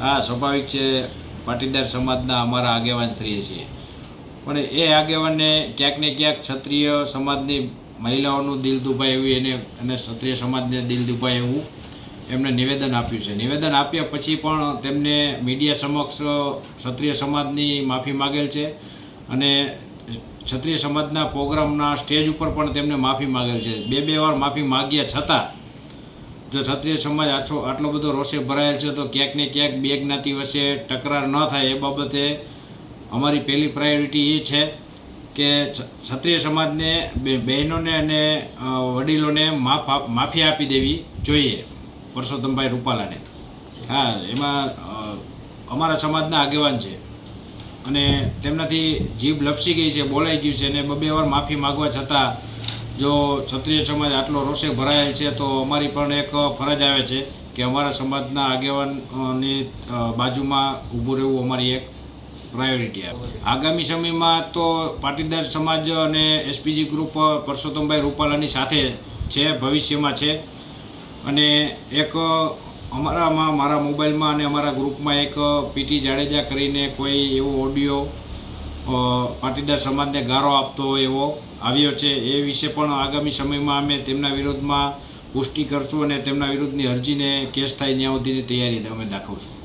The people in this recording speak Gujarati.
હા, સ્વાભાવિક છે, પાટીદાર સમાજના અમારા આગેવાન સ્ત્રીએ છીએ પણ એ આગેવાનને ક્યાંક ને ક્યાંક ક્ષત્રિય સમાજની મહિલાઓનું દિલ દુભાય એવી એને અને ક્ષત્રિય સમાજને દિલ દુભાય. એવું એમને નિવેદન આપ્યું છે. નિવેદન આપ્યા પછી પણ તેમને મીડિયા સમક્ષ ક્ષત્રિય સમાજની માફી માગેલ છે અને ક્ષત્રિય સમાજના પ્રોગ્રામના સ્ટેજ ઉપર પણ તેમને માફી માગેલ છે. બે બે વાર માફી માગ્યા છતાં જો ક્ષત્રિય સમાજ આછો, આટલો બધો રોષે ભરાયેલ છે, તો ક્યાંક ને ક્યાંક બે જ્ઞાતિ વચ્ચે તકરાર ન થાય એ બાબતે અમારી પહેલી પ્રાયોરિટી એ છે કે ક્ષ- ક્ષત્રિય સમાજને બહેનોને અને વડીલોને માફ માફી આપી દેવી જોઈએ, પરસોત્તમભાઈ રૂપાલાને. હા, એમાં અમારા સમાજના આગેવાન છે. અને તેમનાથી જીભ લપસી ગઈ છે, બોલાઈ ગયું છે, અને બબે વાર માફી માગવા છતાં જો ક્ષત્રિય સમાજ આટલો રોષે ભરાયેલ છે, તો અમારી પણ એક ફરજ આવે છે કે અમારા સમાજના આગેવાનની બાજુમાં ઊભું રહેવું અમારી એક પ્રાયોરિટી આવે. આગામી સમયમાં તો પાટીદાર સમાજ અને એસપીજી ગ્રુપ પરસોત્તમભાઈ રૂપાલાની સાથે છે, ભવિષ્યમાં છે. અને એક અમારામાં, મારા મોબાઈલમાં અને અમારા ગ્રુપમાં એક પીટી જાડેજા કરીને કોઈ એવો ઓડિયો પાટીદાર સમાજને ગારો આપતો હોય એવો આવ્યો છે. એ વિશે પણ આગામી સમયમાં અમે તેમના વિરોધમાં પુષ્ટિ કરશું અને તેમના વિરુદ્ધની અરજીને કેસ થાય ત્યાં સુધીની તૈયારી અમે દાખવશું.